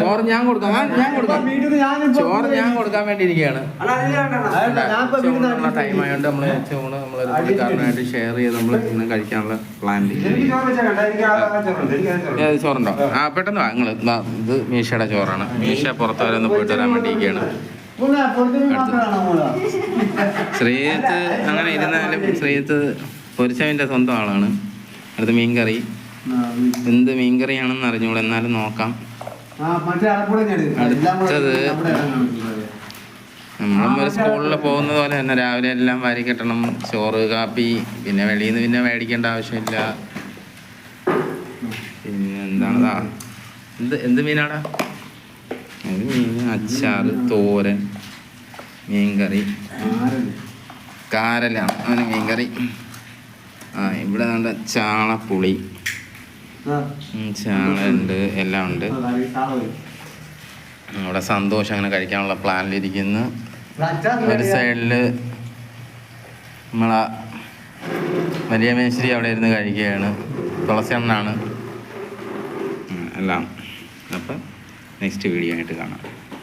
ചോറ് ഞാൻ കൊടുക്കാം. ഞാൻ കൊടുക്കാം. ചോറ് ഞാൻ കൊടുക്കാൻ വേണ്ടി ഇരിക്കുകയാണ് ചോറിനുള്ള ടൈം ആയതുകൊണ്ട് നമ്മൾ ചോറ് നമ്മൾ പുള്ളിക്കാരനായിട്ട് ഷെയർ ചെയ്ത് നമ്മൾ ഇന്ന് കഴിക്കാനുള്ള പ്ലാൻ ചോറുണ്ട്? ആ പെട്ടെന്ന് വാ. നിങ്ങൾ ഇത് മീശയുടെ ചോറാണ്. മീശ പുറത്ത് വരെ ഒന്ന് പോയിട്ട് വരാൻ വേണ്ടി ഇരിക്കുകയാണ്? ശ്രീയത്ത് അങ്ങനെ ഇരുന്നാലും ശ്രീയത്ത് പൊരിച്ചവന്റെ സ്വന്തം ആളാണ്. അടുത്ത് മീൻകറി. എന്ത് മീൻകറിയാണെന്ന് അറിഞ്ഞൂടെ എന്നാലും നോക്കാം. അടുത്തത് നമ്മളും ഒരു സ്കൂളിൽ പോകുന്നത് പോലെ തന്നെ രാവിലെ എല്ലാം വാരി കെട്ടണം. ചോറ് കാപ്പി പിന്നെ വെളിയിൽ നിന്ന് പിന്നെ മേടിക്കേണ്ട ആവശ്യമില്ല. പിന്നെ എന്താണതാ എന്ത് എന്ത് മീനാടാ? അത് മീൻ അച്ചാർ തോരൻ മീൻകറി? കാരലാണ് അവന് മീൻകറി. ആ ഇവിടെ നല്ല ചാളപ്പുളി ഉം, എല്ലാം ഉണ്ട്. ഇവിടെ സന്തോഷം അങ്ങനെ കഴിക്കാനുള്ള പ്ലാനിലിരിക്കുന്നു. ഒരു സൈഡിൽ നമ്മളെ വലിയ മേശ്ശേരി അവിടെ ഇരുന്ന് കഴിക്കുകയാണ്. തുളസി എണ്ണാണ് എല്ലാം. അപ്പം നെക്സ്റ്റ് വീഡിയോ ആയിട്ട് കാണാം.